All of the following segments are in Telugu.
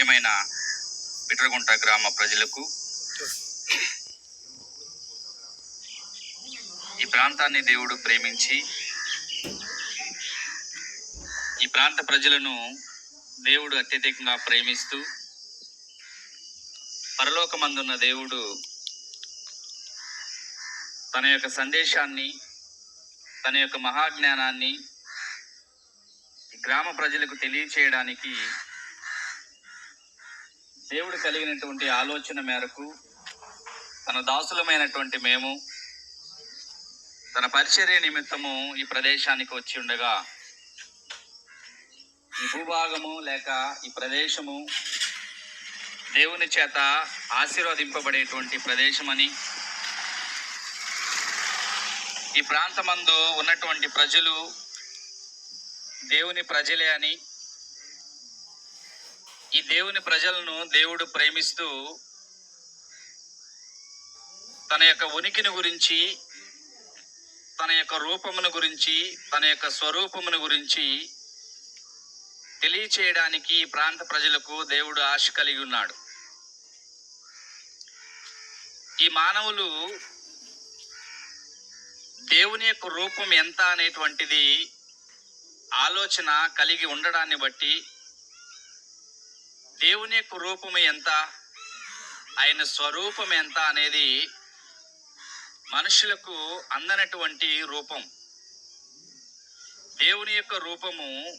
ప్రియమైన పిట్రగుంట గ్రామ ప్రజలకు ఈ ప్రాంతాన్ని దేవుడు ప్రేమించి ఈ ప్రాంత ప్రజలను దేవుడు అత్యధికంగా ప్రేమిస్తూ పరలోకమందున్న దేవుడు తన యొక్క సందేశాన్ని తన యొక్క మహాజ్ఞానాన్ని ఈ గ్రామ ప్రజలకు తెలియచేయడానికి దేవుడు కలిగినటువంటి ఆలోచన మేరకు తన దాసులమైనటువంటి మేము తన పరిచర్య నిమిత్తము ఈ ప్రదేశానికి వచ్చి ఉండగా ఈ భూభాగము లేక ఈ ప్రదేశము దేవుని చేత ఆశీర్వదింపబడేటువంటి ప్రదేశమని ఈ ప్రాంతమందు ఉన్నటువంటి ప్రజలు దేవుని ప్రజలే అని ఈ దేవుని ప్రజలను దేవుడు ప్రేమిస్తూ తన యొక్క ఉనికిని గురించి తన యొక్క రూపమును గురించి తన యొక్క స్వరూపమును గురించి తెలియచేయడానికి ప్రాంత ప్రజలకు దేవుడు ఆశ కలిగి ఉన్నాడు. ఈ మానవులు దేవుని యొక్క రూపం ఎంత అనేటువంటిది ఆలోచన కలిగి ఉండడాన్ని బట్టి దేవుని యొక్క రూపం ఎంత? ఆయన స్వరూపం ఎంత అనేది మనుషులకు అందనటువంటి రూపం. దేవుని యొక్క రూపము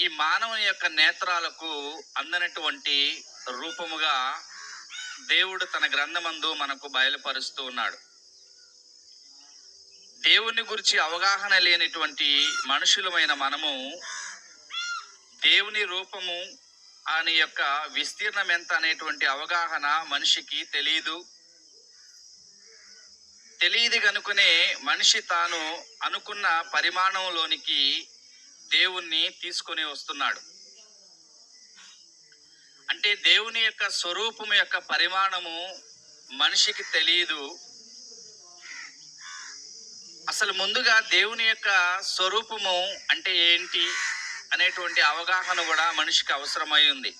ఈ మానవుని యొక్క నేత్రాలకు అందనటువంటి రూపముగా దేవుడు తన గ్రంథమందు మనకు బయలుపరుస్తూ ఉన్నాడు. దేవుని గురించి అవగాహన లేనిటువంటి మనుషులమైన మనము దేవుని రూపము ఆయన యొక్క విస్తీర్ణం ఎంత అనేటువంటి అవగాహన మనిషికి తెలియదు తెలియదు కనుకనే మనిషి తాను అనుకున్న పరిమాణంలోనికి దేవుణ్ణి తీసుకొని వస్తున్నాడు. అంటే దేవుని యొక్క స్వరూపం యొక్క పరిమాణము మనిషికి తెలియదు అసలు ముందుగా దేవుని యొక్క స్వరూపము అంటే ఏంటి? అనేటువంటి అవగాహన కూడా మనిషికి అవసరమై ఉంది.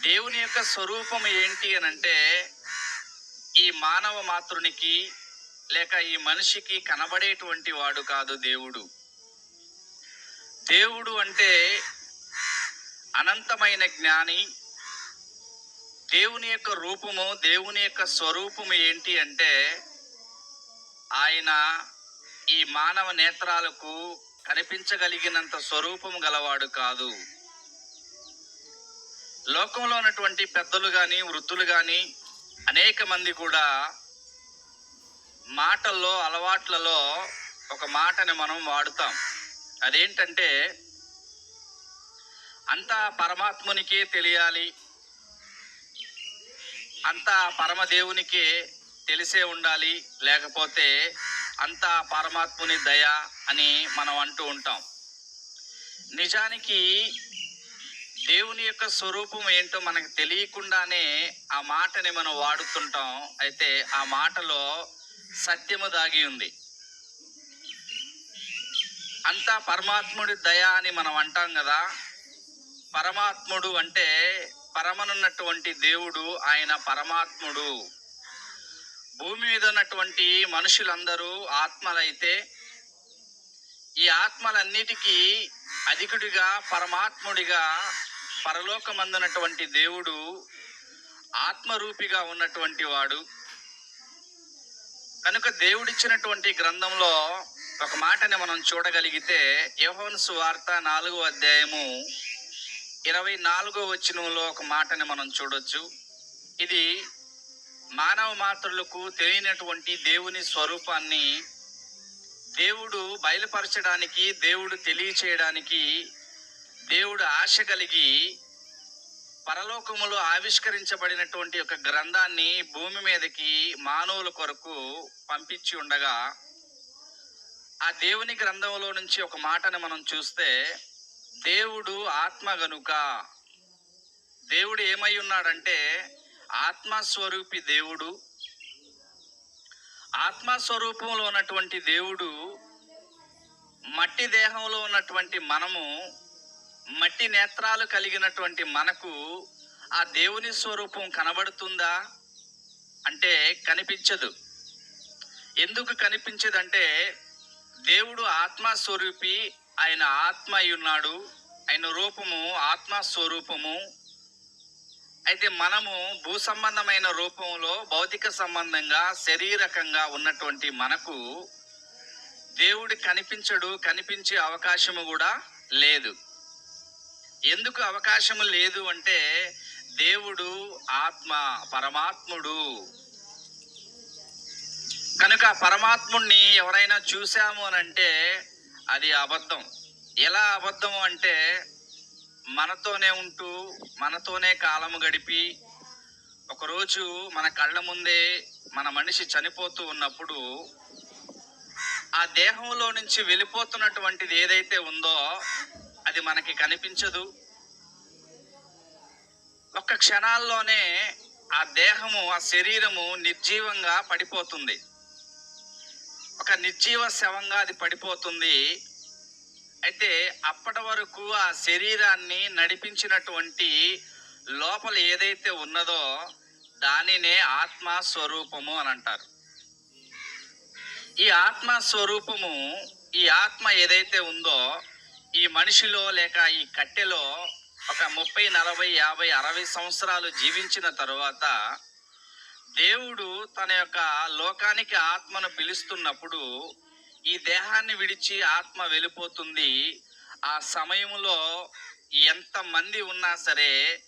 దేవుని యొక్క స్వరూపం ఏంటి అని అంటే ఈ మానవ మాతృనికి లేక ఈ మనిషికి కనబడేటువంటి వాడు కాదు దేవుడు. దేవుడు అంటే అనంతమైన జ్ఞాని. దేవుని యొక్క రూపము దేవుని యొక్క స్వరూపము ఏంటి అంటే ఆయన ఈ మానవ నేత్రాలకు కనిపించగలిగినంత స్వరూపం గలవాడు కాదు. లోకంలో ఉన్నటువంటి పెద్దలు కానీ వృద్ధులు కానీ అనేక మంది కూడా మాటల్లో అలవాట్లలో ఒక మాటని మనం వాడుతాం. అదేంటంటే అంతా పరమాత్మునికే తెలియాలి. అంతా పరమదేవునికే తెలిసే ఉండాలి. లేకపోతే అంతా పరమాత్ముని దయ అని మనం అంటూ ఉంటాం. నిజానికి దేవుని యొక్క స్వరూపం ఏంటో మనకు తెలియకుండానే ఆ మాటని మనం వాడుతుంటాం. అయితే ఆ మాటలో సత్యము దాగి ఉంది. అంతా పరమాత్ముడి దయ అని మనం అంటాం కదా. పరమాత్ముడు అంటే పరమనున్నటువంటి దేవుడు ఆయన పరమాత్ముడు. భూమి మీద ఉన్నటువంటి మనుషులందరూ ఆత్మలైతే ఈ ఆత్మలన్నిటికీ అధికుడిగా పరమాత్ముడిగా పరలోకమందున్నటువంటి దేవుడు ఆత్మరూపిగా ఉన్నటువంటి వాడు. కనుక దేవుడిచ్చినటువంటి గ్రంథంలో ఒక మాటని మనం చూడగలిగితే యోహోను సువార్త నాలుగో అధ్యాయము ఇరవై నాలుగో వచనంలో ఒక మాటని మనం చూడొచ్చు. ఇది మానవ మాత్రులకు తెలియనటువంటి దేవుని స్వరూపాన్ని దేవుడు బయలుపరచడానికి దేవుడు తెలియచేయడానికి దేవుడు ఆశ కలిగి పరలోకములో ఆవిష్కరించబడినటువంటి ఒక గ్రంథాన్ని భూమి మీదకి మానవుల కొరకు పంపించి ఉండగా ఆ దేవుని గ్రంథంలో నుంచి ఒక మాటను మనం చూస్తే దేవుడు ఆత్మ గనుక దేవుడు ఏమై ఉన్నాడంటే ఆత్మస్వరూపి దేవుడు ఆత్మస్వరూపంలో ఉన్నటువంటి దేవుడు మట్టి దేహంలో ఉన్నటువంటి మనము మట్టి నేత్రాలు కలిగినటువంటి మనకు ఆ దేవుని స్వరూపం కనబడుతుందా? అంటే కనిపించదు. ఎందుకు కనిపించదంటే దేవుడు ఆత్మస్వరూపి ఆయన ఆత్మ అయి ఉన్నాడు ఆయన రూపము ఆత్మస్వరూపము. అయితే మనము భూ సంబంధమైన రూపంలో భౌతిక సంబంధంగా శరీరకంగా ఉన్నటువంటి మనకు దేవుడు కనిపించడు కనిపించే అవకాశము కూడా లేదు. ఎందుకు అవకాశము లేదు అంటే దేవుడు ఆత్మ పరమాత్ముడు. కనుక ఆ పరమాత్ముణ్ణి ఎవరైనా చూసాము అని అంటే అది అబద్ధం. ఎలా అబద్ధం అంటే మనతోనే ఉంటూ మనతోనే కాలము గడిపి ఒకరోజు మన కళ్ళ ముందే మన మనిషి చనిపోతూ ఉన్నప్పుడు ఆ దేహంలో నుంచి వెళ్ళిపోతున్నటువంటిది ఏదైతే ఉందో అది మనకి కనిపించదు. ఒక్క క్షణాల్లోనే ఆ దేహము ఆ శరీరము నిర్జీవంగా పడిపోతుంది. ఒక నిర్జీవ శవంగా అది పడిపోతుంది. అయితే అప్పటి వరకు ఆ శరీరాన్ని నడిపించినటువంటి లోపల ఏదైతే ఉన్నదో దానినే ఆత్మ స్వరూపము అని అంటారు. ఈ ఆత్మ స్వరూపము ఈ ఆత్మ ఏదైతే ఉందో ఈ మనిషిలో లేక ఈ కట్టెలో ఒక ముప్పై నలభై యాభై అరవై సంవత్సరాలు జీవించిన తరువాత దేవుడు తన యొక్క లోకానికి ఆత్మను పిలుస్తున్నప్పుడు ఈ దేహాన్ని విడిచి ఆత్మ వెళ్ళిపోతుంది. ఆ సమయంలో ఎంతమంది ఉన్నా సరే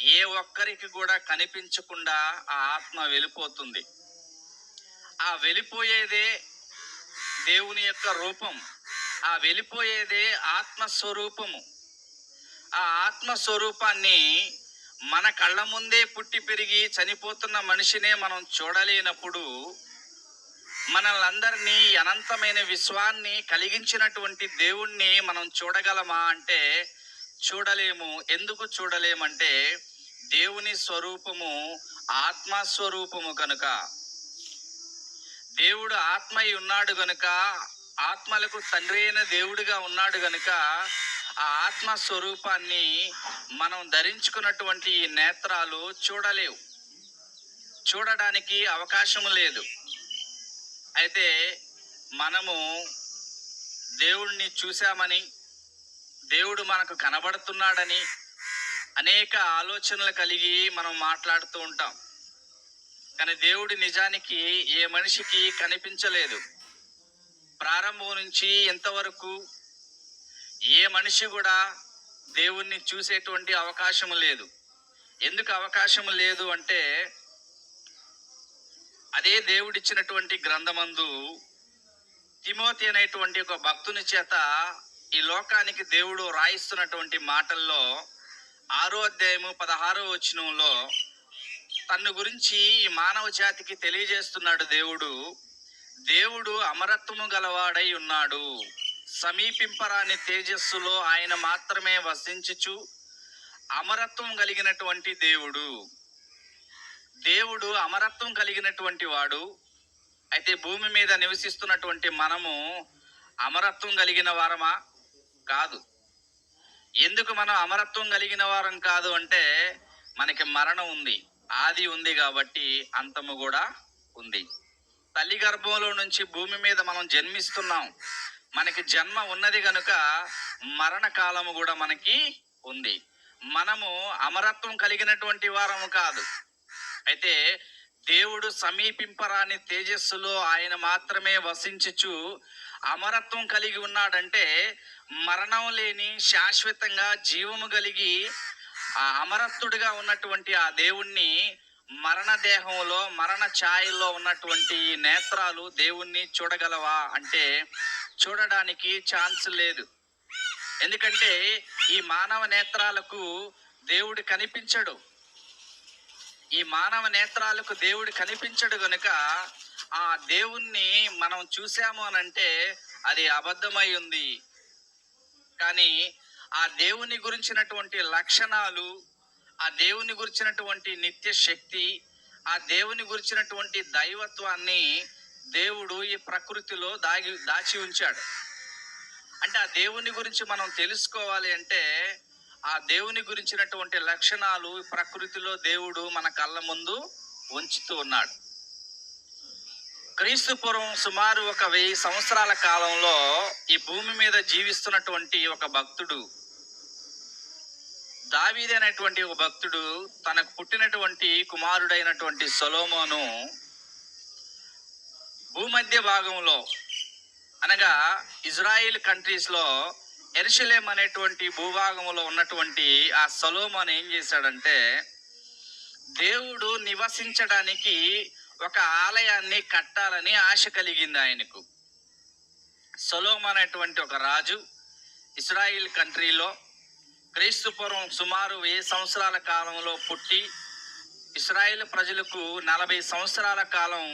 ఏ ఒక్కరికి కూడా కనిపించకుండా ఆ ఆత్మ వెళ్ళిపోతుంది. ఆ వెళ్ళిపోయేదే దేవుని యొక్క రూపం. ఆ వెళ్ళిపోయేదే ఆత్మస్వరూపము. ఆ ఆత్మ స్వరూపాన్ని మన కళ్ళ ముందే పుట్టి పెరిగి చనిపోతున్న మనిషినే మనం చూడలేనప్పుడు మనలందరినీ అనంతమైన విశ్వాన్ని కలిగించినటువంటి దేవుణ్ణి మనం చూడగలమా అంటే చూడలేము. ఎందుకు చూడలేమంటే దేవుని స్వరూపము ఆత్మ స్వరూపము కనుక దేవుడు ఆత్మయి ఉన్నాడు గనుక ఆత్మలకు తండ్రి అయిన దేవుడిగా ఉన్నాడు గనుక ఆ ఆత్మ స్వరూపాన్ని మనం ధరించుకున్నటువంటి ఈ నేత్రాలు చూడలేవు. చూడడానికి అవకాశం లేదు. అయితే మనము దేవుణ్ణి చూశామని దేవుడు మనకు కనబడుతున్నాడని అనేక ఆలోచనలు కలిగి మనం మాట్లాడుతూ ఉంటాం. కానీ దేవుడి నిజానికి ఏ మనిషికి కనిపించలేదు. ప్రారంభం నుంచి ఇంతవరకు ఏ మనిషి కూడా దేవుణ్ణి చూసేటువంటి అవకాశం లేదు. ఎందుకు అవకాశం లేదు అంటే అదే దేవుడిచ్చినటువంటి గ్రంథమందు తిమోతి అనేటువంటి ఒక భక్తుని చేత ఈ లోకానికి దేవుడు రాయిస్తున్నటువంటి మాటల్లో ఆరో అధ్యాయము పదహారో వచనంలో తన్ను గురించి ఈ మానవ జాతికి తెలియజేస్తున్నాడు దేవుడు. దేవుడు అమరత్వము గలవాడై ఉన్నాడు. సమీపింపరాని తేజస్సులో ఆయన మాత్రమే వసించుచు అమరత్వం కలిగినటువంటి దేవుడు. దేవుడు అమరత్వం కలిగినటువంటి వాడు అయితే భూమి మీద నివసిస్తున్నటువంటి మనము అమరత్వం కలిగిన వారమా? కాదు. ఎందుకు మనం అమరత్వం కలిగిన వారం కాదు అంటే మనకి మరణం ఉంది ఆది ఉంది కాబట్టి అంతము కూడా ఉంది. తల్లి గర్భంలో నుంచి భూమి మీద మనం జన్మిస్తున్నాం. మనకి జన్మ ఉన్నది కనుక మరణ కాలము కూడా మనకి ఉంది. మనము అమరత్వం కలిగినటువంటి వారము కాదు. అయితే దేవుడు సమీపింపరాని తేజస్సులో ఆయన మాత్రమే వసించుచు అమరత్వం కలిగి ఉన్నాడంటే మరణం లేని శాశ్వతంగా జీవము కలిగి ఆ అమరత్తుడిగా ఉన్నటువంటి ఆ దేవుణ్ణి మరణ దేహంలో మరణ ఛాయల్లో ఉన్నటువంటి ఈ నేత్రాలు దేవుణ్ణి చూడగలవా అంటే చూడడానికి ఛాన్స్ లేదు. ఎందుకంటే ఈ మానవ నేత్రాలకు దేవుడు కనిపించడు. ఈ మానవ నేత్రాలకు దేవుడు కనిపించడు గనుక ఆ దేవుణ్ణి మనం చూసాము అని అంటే అది అబద్ధమై ఉంది. కానీ ఆ దేవుని గురించినటువంటి లక్షణాలు ఆ దేవుని గురించినటువంటి నిత్య శక్తి ఆ దేవుని గురించినటువంటి దైవత్వాన్ని దేవుడు ఈ ప్రకృతిలో దాగి దాచి ఉంచాడు. అంటే ఆ దేవుని గురించి మనం తెలుసుకోవాలి అంటే ఆ దేవుని గురించినటువంటి లక్షణాలు ప్రకృతిలో దేవుడు మన కళ్ళ ముందు ఉంచుతూ ఉన్నాడు. క్రీస్తు పూర్వం సుమారు ఒక వెయ్యి సంవత్సరాల కాలంలో ఈ భూమి మీద జీవిస్తున్నటువంటి ఒక భక్తుడు దావీది అనేటువంటి ఒక భక్తుడు తనకు పుట్టినటువంటి కుమారుడైనటువంటి సొలోమోను భూమధ్య భాగంలో అనగా ఇజ్రాయిల్ కంట్రీస్లో ఎరుషలేం అనేటువంటి భూభాగంలో ఉన్నటువంటి ఆ సలోమాన్ ఏం చేశాడంటే దేవుడు నివసించడానికి ఒక ఆలయాన్ని కట్టాలని ఆశ కలిగింది ఆయనకు. సొలోమ్ అనేటువంటి ఒక రాజు ఇస్రాయిల్ కంట్రీలో క్రీస్తు పూర్వం సుమారు వెయ్యి సంవత్సరాల కాలంలో పుట్టి ఇస్రాయిల్ ప్రజలకు నలభై సంవత్సరాల కాలం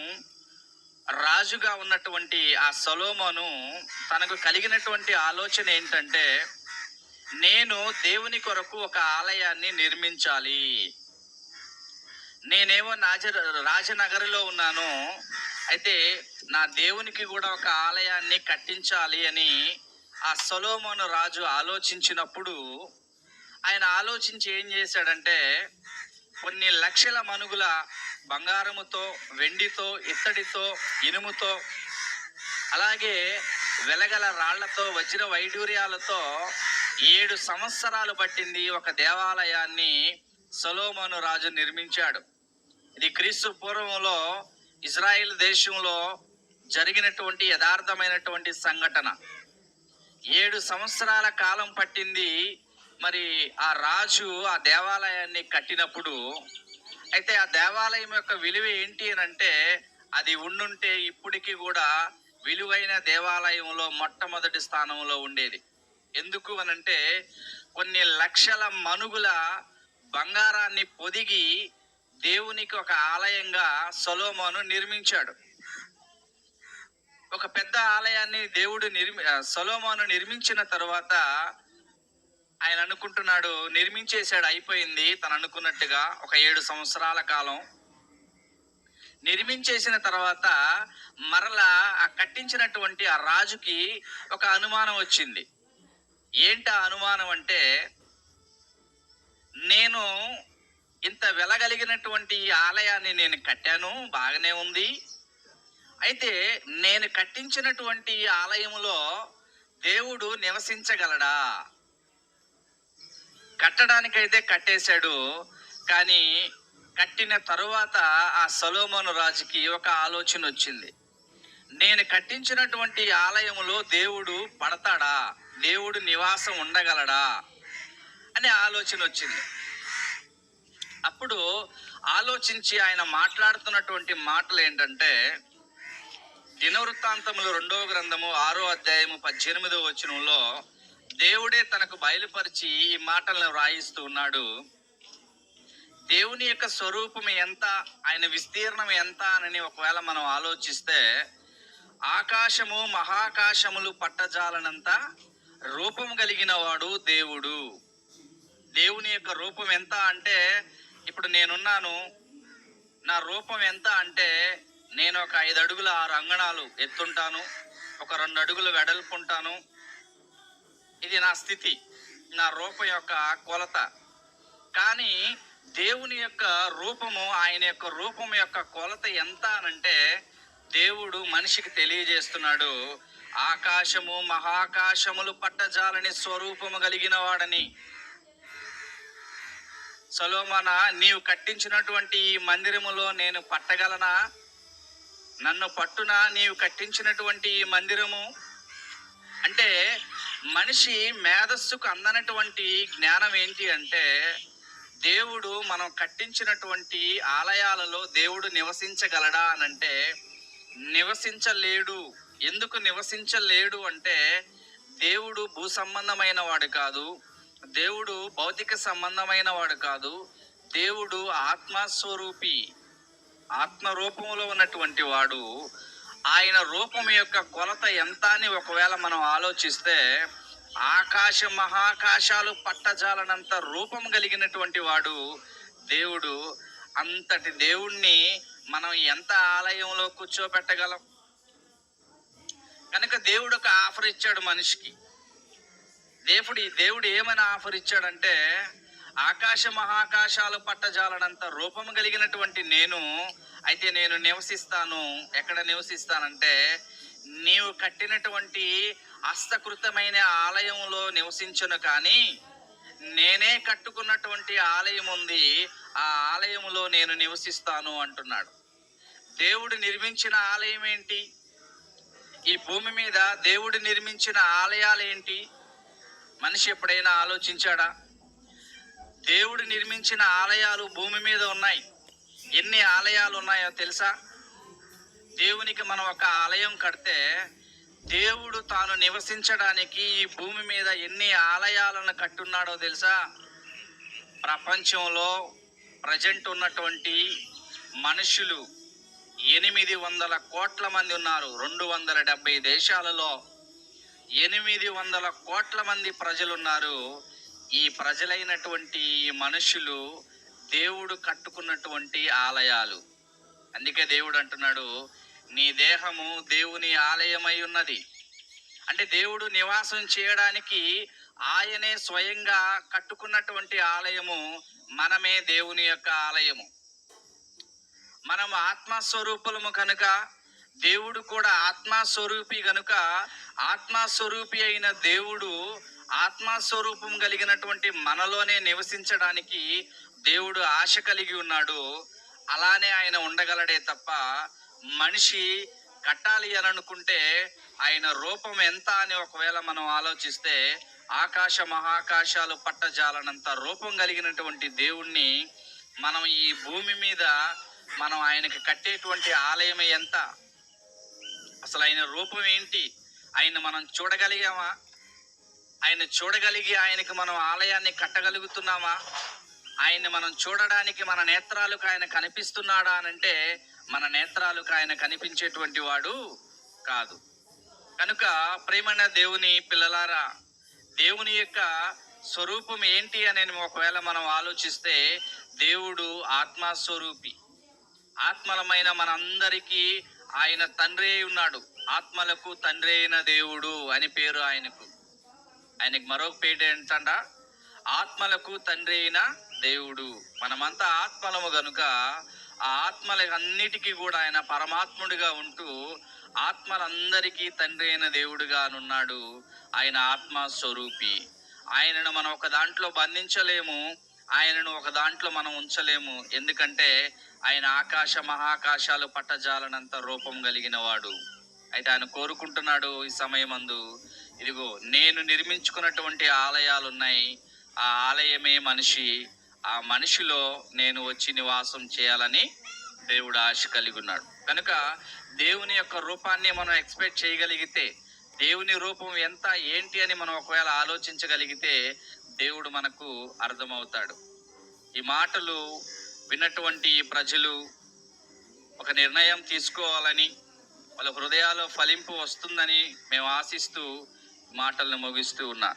రాజుగా ఉన్నటువంటి ఆ సొలోమోను తనకు కలిగినటువంటి ఆలోచన ఏంటంటే నేను దేవుని కొరకు ఒక ఆలయాన్ని నిర్మించాలి. నేనేమో నాజ రాజనగరిలో ఉన్నాను. అయితే నా దేవునికి కూడా ఒక ఆలయాన్ని కట్టించాలి అని ఆ సొలోమోను రాజు ఆలోచించినప్పుడు ఆయన ఆలోచించి ఏం చేశాడంటే కొన్ని లక్షల మనుగుల బంగారముతో వెండితో ఇత్తడితో ఇనుముతో అలాగే వెలగల రాళ్ళతో వజ్ర వైడూర్యాలతో ఏడు సంవత్సరాలు పట్టింది ఒక దేవాలయాన్ని సొలోమోను రాజు నిర్మించాడు. ఇది క్రీస్తు పూర్వంలో ఇజ్రాయెల్ దేశంలో జరిగినటువంటి యథార్థమైనటువంటి సంఘటన. ఏడు సంవత్సరాల కాలం పట్టింది. మరి ఆ రాజు ఆ దేవాలయాన్ని కట్టినప్పుడు అయితే ఆ దేవాలయం యొక్క విలువ ఏంటి అని అంటే అది ఉండుంటే ఇప్పటికీ కూడా విలువైన దేవాలయంలో మొట్టమొదటి స్థానంలో ఉండేది. ఎందుకు అనంటే కొన్ని లక్షల మనుగుల బంగారాన్ని పొదిగి దేవునికి ఒక ఆలయంగా సొలోమోను నిర్మించాడు. ఒక పెద్ద ఆలయాన్ని దేవుడు నిర్మి సొలోమోను నిర్మించిన తర్వాత ఆయన అనుకుంటున్నాడు నిర్మించేశాడు అయిపోయింది. తను అనుకున్నట్టుగా ఒక ఏడు సంవత్సరాల కాలం. నిర్మించేసిన తర్వాత మరలా ఆ కట్టించినటువంటి ఆ రాజుకి ఒక అనుమానం వచ్చింది. ఏంటి ఆ అనుమానం అంటే నేను ఇంత వెలగలిగినటువంటి ఈ ఆలయాన్ని నేను కట్టాను బాగానే ఉంది. అయితే నేను కట్టించినటువంటి ఈ ఆలయంలో దేవుడు నివసించగలడా? కట్టడానికైతే కట్టేశాడు కానీ కట్టిన తరువాత ఆ సలోమోను రాజుకి ఒక ఆలోచన వచ్చింది. నేను కట్టించినటువంటి ఆలయములో దేవుడు పడతాడా? దేవుడు నివాసం ఉండగలడా? అనే ఆలోచన వచ్చింది. అప్పుడు ఆలోచించి ఆయన మాట్లాడుతున్నటువంటి మాటలు ఏంటంటే దినవృత్తాంతములు రెండవ గ్రంథము ఆరో అధ్యాయము పద్దెనిమిదవ వచనంలో దేవుడే తనకు బయలుపరిచి ఈ మాటలను వ్రాయిస్తూ ఉన్నాడు. దేవుని యొక్క స్వరూపం ఎంత ఆయన విస్తీర్ణం ఎంత అని ఒకవేళ మనం ఆలోచిస్తే ఆకాశము మహాకాశములు పట్టజాలనంత రూపం కలిగిన వాడు దేవుడు. దేవుని యొక్క రూపం ఎంత అంటే ఇప్పుడు నేనున్నాను నా రూపం ఎంత అంటే నేను ఒక ఐదు అడుగుల ఆరు అంగణాలు ఎత్తుంటాను ఒక రెండు అడుగులు వెడల్పుంటాను ఇది నా స్థితి నా రూపం యొక్క కొలత. కానీ దేవుని యొక్క రూపము ఆయన యొక్క రూపం యొక్క కొలత ఎంత అనంటే దేవుడు మనిషికి తెలియజేస్తున్నాడు ఆకాశము మహాకాశములు పట్టజాలని స్వరూపము కలిగిన వాడని. సలోమన నీవు కట్టించినటువంటి ఈ మందిరములో నేను పట్టగలనా? నన్ను పట్టునా నీవు కట్టించినటువంటి ఈ మందిరము? అంటే మనిషి మేధస్సుకు అందనటువంటి జ్ఞానం ఏంటి అంటే దేవుడు మనం కట్టించినటువంటి ఆలయాలలో దేవుడు నివసించగలడా అనంటే నివసించలేడు. ఎందుకు నివసించలేడు అంటే దేవుడు భూ సంబంధమైన వాడు కాదు. దేవుడు భౌతిక సంబంధమైన వాడు కాదు. దేవుడు ఆత్మస్వరూపి ఆత్మ రూపంలో ఉన్నటువంటి వాడు. ఆయన రూపం యొక్క కొలత ఎంత అని ఒకవేళ మనం ఆలోచిస్తే ఆకాశ మహాకాశాలు పట్టజాలనంత రూపం కలిగినటువంటి వాడు దేవుడు. అంతటి దేవుణ్ణి మనం ఎంత ఆలయంలో కూర్చోబెట్టగలం? కనుక దేవుడు ఒక ఆఫర్ ఇచ్చాడు మనిషికి. దేవుడి దేవుడు ఏమని ఆఫర్ ఇచ్చాడంటే ఆకాశ మహాకాశాలు పట్టజాలనంత రూపం కలిగినటువంటి నేను అయితే నేను నివసిస్తాను. ఎక్కడ నివసిస్తానంటే నీవు కట్టినటువంటి హస్తకృతమైన ఆలయంలో నివసించను కానీ నేనే కట్టుకున్నటువంటి ఆలయం ఉంది ఆ ఆలయంలో నేను నివసిస్తాను అంటున్నాడు. దేవుడు నిర్మించిన ఆలయం ఏంటి? ఈ భూమి మీద దేవుడు నిర్మించిన ఆలయాలు ఏంటి? మనిషి ఎప్పుడైనా ఆలోచించాడా? దేవుడు నిర్మించిన ఆలయాలు భూమి మీద ఉన్నాయి. ఎన్ని ఆలయాలు ఉన్నాయో తెలుసా? దేవునికి మనం ఒక ఆలయం కడితే దేవుడు తాను నివసించడానికి ఈ భూమి మీద ఎన్ని ఆలయాలను కట్టున్నాడో తెలుసా? ప్రపంచంలో ప్రజెంట్ ఉన్నటువంటి మనుషులు ఎనిమిది వందల కోట్ల మంది ఉన్నారు. రెండు వందల డెబ్బై దేశాలలో ఎనిమిది వందల కోట్ల మంది ప్రజలు ఉన్నారు ఈ ప్రజలైనటువంటి ఈ మనుషులు దేవుడు కట్టుకున్నటువంటి ఆలయాలు. అందుకే దేవుడు అంటున్నాడు నీ దేహము దేవుని ఆలయమై ఉన్నది. అంటే దేవుడు నివాసం చేయడానికి ఆయనే స్వయంగా కట్టుకున్నటువంటి ఆలయము మనమే దేవుని యొక్క ఆలయము. మనం ఆత్మస్వరూపులము కనుక దేవుడు కూడా ఆత్మస్వరూపి గనుక ఆత్మస్వరూపి అయిన దేవుడు ఆత్మస్వరూపం కలిగినటువంటి మనలోనే నివసించడానికి దేవుడు ఆశ కలిగి ఉన్నాడు. అలానే ఆయన ఉండగలడే తప్ప మనిషి కట్టాలి అని అనుకుంటే ఆయన రూపం ఎంత అని ఒకవేళ మనం ఆలోచిస్తే ఆకాశ మహాకాశాలు పట్టజాలనంత రూపం కలిగినటువంటి దేవుణ్ణి మనం ఈ భూమి మీద మనం ఆయనకి కట్టేటువంటి ఆలయం ఎంత? అసలు ఆయన రూపం ఏంటి? ఆయన మనం చూడగలిగామా? ఆయన చూడగలిగి ఆయనకి మనం ఆలయాన్ని కట్టగలుగుతున్నామా? ఆయన్ని మనం చూడడానికి మన నేత్రాలకు ఆయన కనిపిస్తున్నాడా అనంటే మన నేత్రాలకు ఆయన కనిపించేటువంటి వాడు కాదు. కనుక ప్రేమైన దేవుని పిల్లలారా దేవుని యొక్క స్వరూపం ఏంటి అని ఒకవేళ మనం ఆలోచిస్తే దేవుడు ఆత్మస్వరూపి. ఆత్మలమైన మనందరికీ ఆయన తండ్రి అయి ఉన్నాడు. ఆత్మలకు తండ్రి అయిన దేవుడు అని పేరు ఆయనకు. ఆయనకి మరొక పేరు ఏంటంట? ఆత్మలకు తండ్రి అయిన దేవుడు మనమంతా ఆత్మలము గనుక ఆ ఆత్మలన్నిటికీ కూడా ఆయన పరమాత్ముడిగా ఉంటూ ఆత్మలందరికీ తండ్రి అయిన దేవుడుగా ఉన్నాడు ఆయన ఆత్మ స్వరూపి ఆయనను మనం ఒక దాంట్లో బంధించలేము ఆయనను ఒక దాంట్లో మనం ఉంచలేము. ఎందుకంటే ఆయన ఆకాశ మహాకాశాలు పట్టజాలనంత రూపం కలిగిన వాడు అయితే ఆయన కోరుకుంటున్నాడు ఈ సమయమందు ఇదిగో నేను నిర్మించుకున్నటువంటి ఆలయాలు ఉన్నాయి ఆ ఆలయమే మనిషి. ఆ మనిషిలో నేను వచ్చి నివాసం చేయాలని దేవుడు ఆశ కలిగి ఉన్నాడు. కనుక దేవుని యొక్క రూపాన్ని మనం ఎక్స్పెక్ట్ చేయగలిగితే దేవుని రూపం ఎంత ఏంటి అని మనం ఒకవేళ ఆలోచించగలిగితే దేవుడు మనకు అర్థమవుతాడు. ఈ మాటలు విన్నటువంటి ప్రజలు ఒక నిర్ణయం తీసుకోవాలని వాళ్ళ హృదయాల్లో ఫలింపు వస్తుందని మేము ఆశిస్తూ మాటలను ముగిస్తూ ఉన్నా.